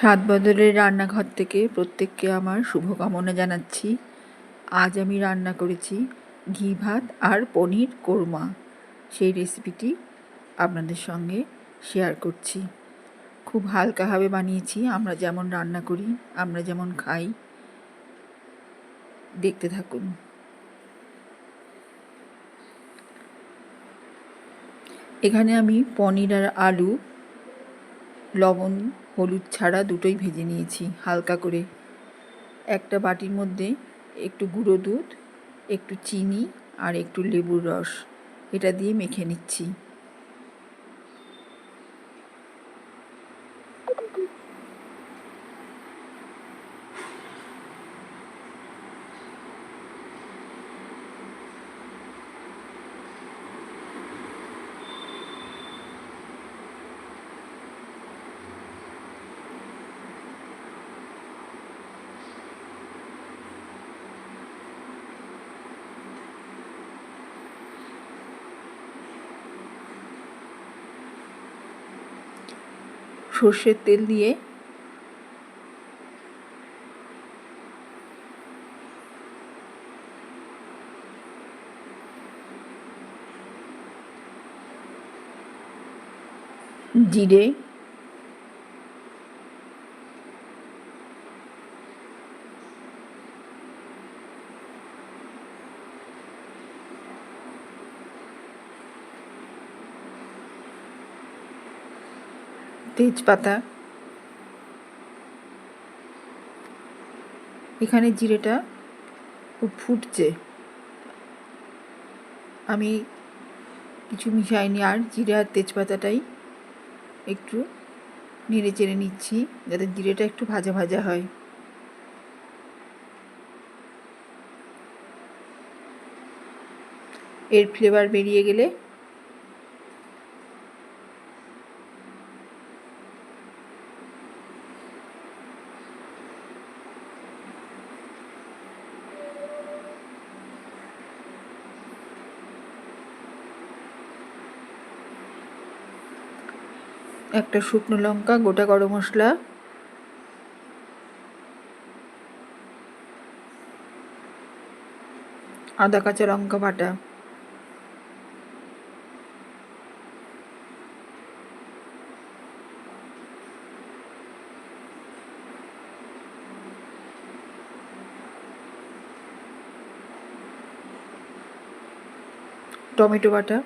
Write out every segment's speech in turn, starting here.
সাত বদলের রান্নাঘর থেকে প্রত্যেককে আমার শুভকামনা জানাচ্ছি। আজ আমি রান্না করেছি ঘি ভাত আর পনির কোরমা। সেই রেসিপিটি আপনাদের সঙ্গে শেয়ার করছি। খুব হালকাভাবে বানিয়েছি, আমরা যেমন রান্না করি, আমরা যেমন খাই। দেখতে থাকুন। এখানে আমি পনির আর আলু, লবণ হলুদ ছাড়া দুটোই ভেজে নিয়েছি, হালকা করে। একটা বাটির মধ্যে একটু গুঁড়ো দুধ, একটু চিনি আর একটু লেবুর রস। এটা দিয়ে মেখে নিচ্ছি। সর্ষের তেল দিয়ে জিরে তেজপাতা, এখানে জিরেটা ফুটছে। আমি কিছু মিশাইনি, আর জিরে আর তেজপাতাটাই একটু নেড়ে চেড়ে নিচ্ছি, যাতে জিরেটা একটু ভাজা ভাজা হয়। এর ফ্লেভার বেরিয়ে গেলে একটা শুকনো লঙ্কা গোটা গরম মশলা। আদা কাঁচা লঙ্কা বাটা। টমেটো বাটা।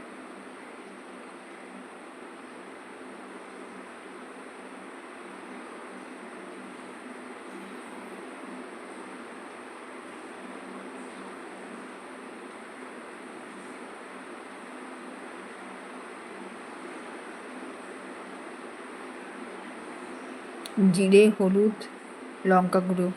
জিরে হলুদ লঙ্কা গুঁড়ো।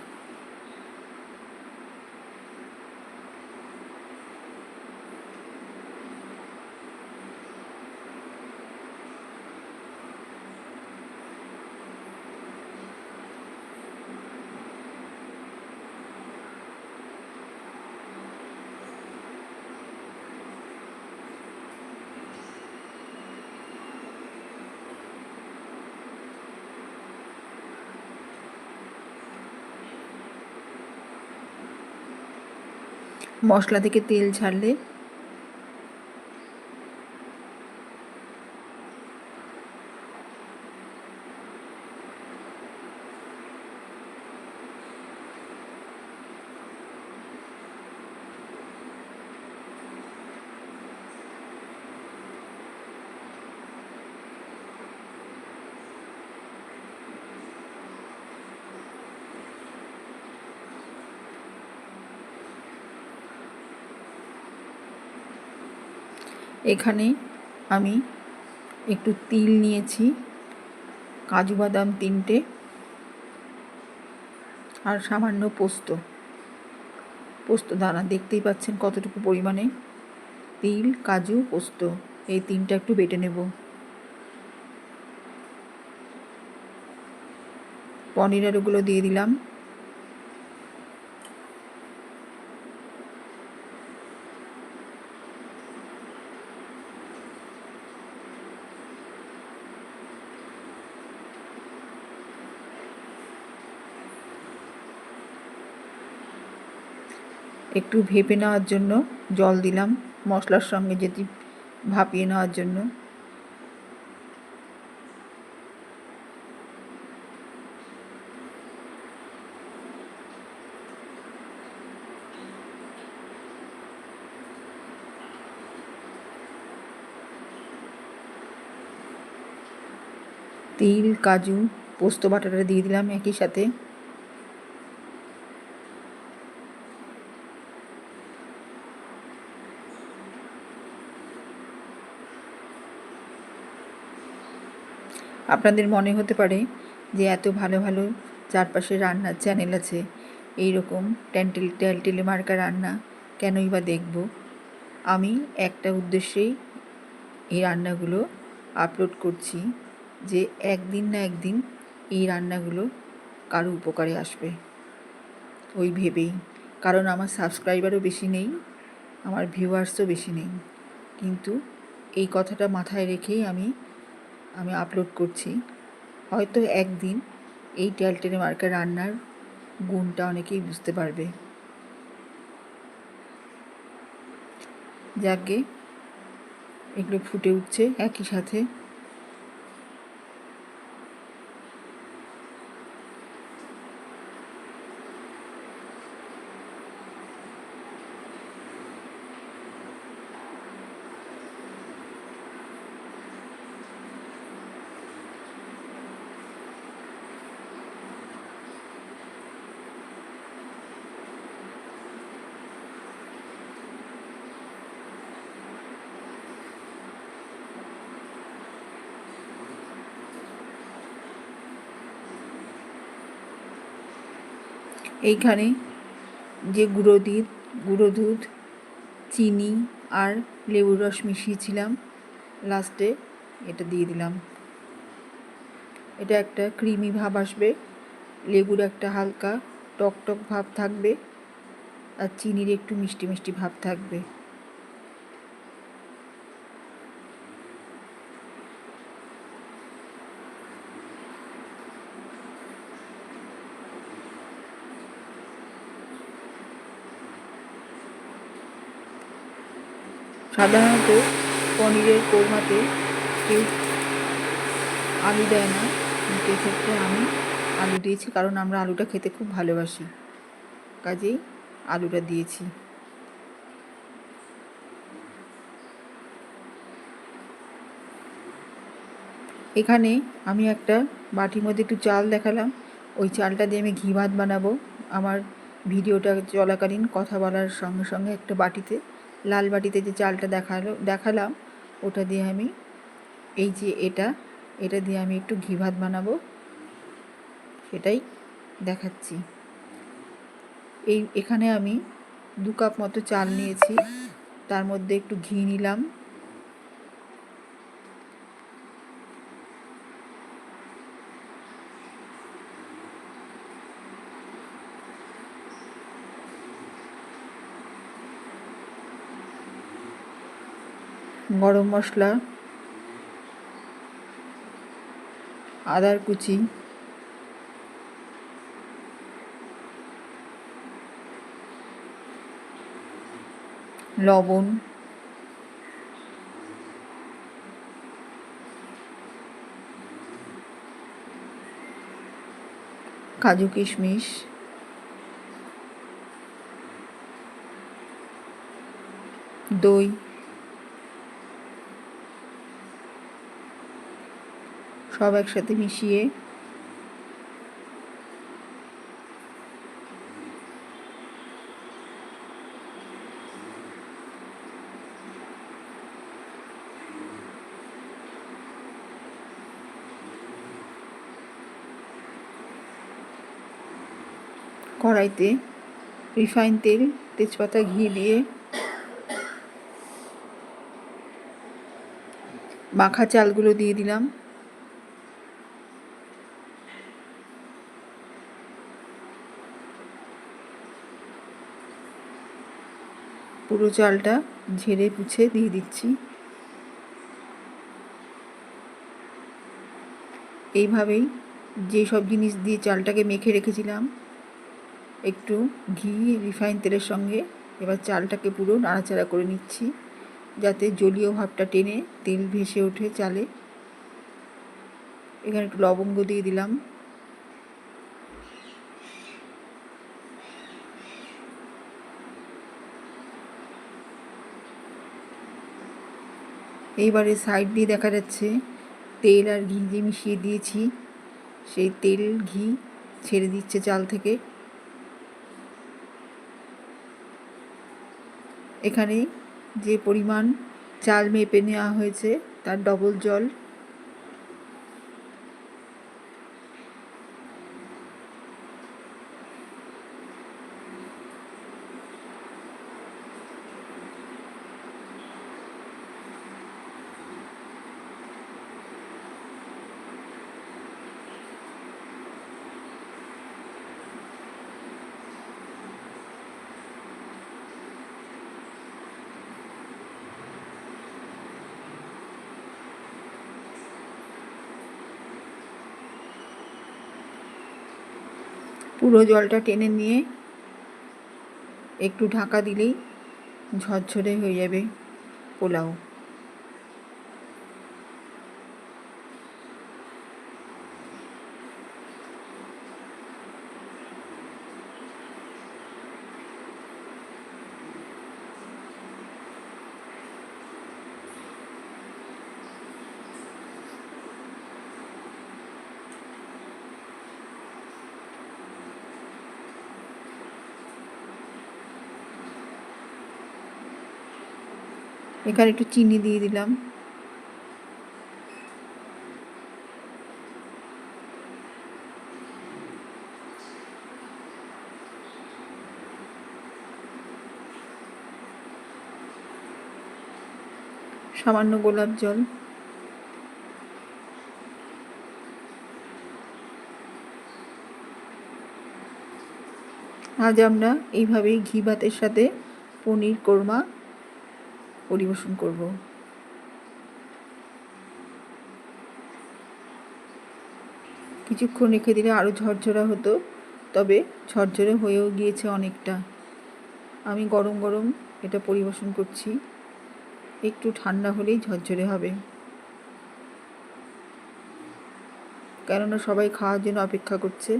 মশলা থেকে তেল ছাড়লে এখানে আমি একটু তিল নিয়েছি, কাজু বাদাম তিনটে আর সামান্য পোস্ত। পোস্ত দানা, দেখতেই পাচ্ছেন কতটুকু পরিমাণে। তিল, কাজু, পোস্ত, এই তিনটা একটু বেটে নেব। পনির আলুগুলো দিয়ে দিলাম। একটু ভেপে নেওয়ার জন্য জল দিলাম, মশলার সঙ্গে যেটি ভাপিয়ে নেওয়ার জন্য। তিল, কাজু, পোস্ত, বাটাটা দিয়ে দিলাম একই সাথে। আপনাদের মনে হতে পারে যে এত ভালো ভালো চারপাশে রান্নার চ্যানেল আছে। এই রকম ট্যান্টেল ট্যালটেলে মার্কা রান্না কেনই বা দেখব? আমি একটা উদ্দেশ্যেই এই রান্নাগুলো আপলোড করছি যে একদিন না একদিন এই রান্নাগুলো কারও উপকারে আসবে। ওই ভেবেই। কারণ আমার সাবস্ক্রাইবারও বেশি নেই, আমার ভিউয়ার্সও বেশি নেই। কিন্তু এই কথাটা মাথায় রেখেই আমি আমি আপলোড করছি। হয়তো একদিন এই ট্যালটেনে মার্কা রান্নার গুণটা অনেকেই বুঝতে পারবে। যাকে এগুলো ফুটে উঠছে একই সাথে। এইখানে যে গুঁড়ো দুধ গুঁড়ো দুধ চিনি আর লেবুর রস মিশিয়েছিলাম, লাস্টে এটা দিয়ে দিলাম। এটা একটা ক্রিমি ভাব আসবে, লেবুর একটা হালকা টক টক ভাব থাকবে আর চিনির একটু মিষ্টি মিষ্টি ভাব থাকবে। সাধারণত পনিরের কোরমাতে কেউ আলু দেয় না। কিন্তু এক্ষেত্রে আমি আলু দিয়েছি কারণ আমরা আলুটা খেতে খুব ভালোবাসি। কাজেই আলুটা দিয়েছি। এখানে আমি একটা বাটির মধ্যে একটু চাল দেখালাম। ওই চালটা দিয়ে আমি ঘি ভাত বানাবো। আমার ভিডিওটা চলাকালীন কথা বলার সঙ্গে সঙ্গে একটা বাটিতে লাল বাটিতে যে চালটা দেখাল, দেখালাম, ওটা দিয়ে আমি এই যে এটা এটা দিয়ে আমি একটু ঘি ভাত বানাবো। সেটাই দেখাচ্ছি। এই এখানে আমি দু কাপ মতো চাল নিয়েছি। তার মধ্যে একটু ঘি নিলাম। গরম মশলা আদার কুচি লবণ কাজু কিশমিশ দই সব একসাথে মিশিয়ে। কড়াইতে রিফাইন তেল তেজপাতা ঘি দিয়ে মাখা চালগুলো দিয়ে দিলাম। পুরো চালটা ঝেড়ে পুছে দিয়ে দিচ্ছি। এইভাবেই যে সব জিনিস দিয়ে চালটাকে মেখে রেখেছিলাম, একটু ঘি, রিফাইন তেলের সঙ্গে এবার চালটাকে পুরো নাড়াচাড়া করে নিচ্ছি, যাতে জলীয় ভাবটা টেনে তেল ভেসে ওঠে চালে। এখানে একটু লবঙ্গ দিয়ে দিলাম। এইবারে সাইড দিয়ে দেখা যাচ্ছে, তেল আর ঘি যে মিশিয়ে দিয়েছি। সেই তেল, ঘি ছেড়ে দিচ্ছে চাল থেকে। এখানে যে পরিমাণ চাল মেপে নেওয়া হয়েছে, তার ডবল জল। পুরো জলটা টেনে নিয়ে একটু ঢাকা দিলেই ঝরঝরে হয়ে যাবে পোলাও। এখানে একটু চিনি দিয়ে দিলাম। সামান্য গোলাপ জল। আজ আমরা এইভাবেই ঘি ভাতের সাথে পনির কোরমা পরিবেশন করব। কিছুক্ষণ রেখে দিলে আরও ঝরঝরা হতো, তবে ঝরঝরে হয়েও গিয়েছে অনেকটা। আমি গরম গরম এটা পরিবেশন করছি। একটু ঠান্ডা হলেই ঝরঝরে হবে। কেননা সবাই খাওয়ার জন্য অপেক্ষা করছে।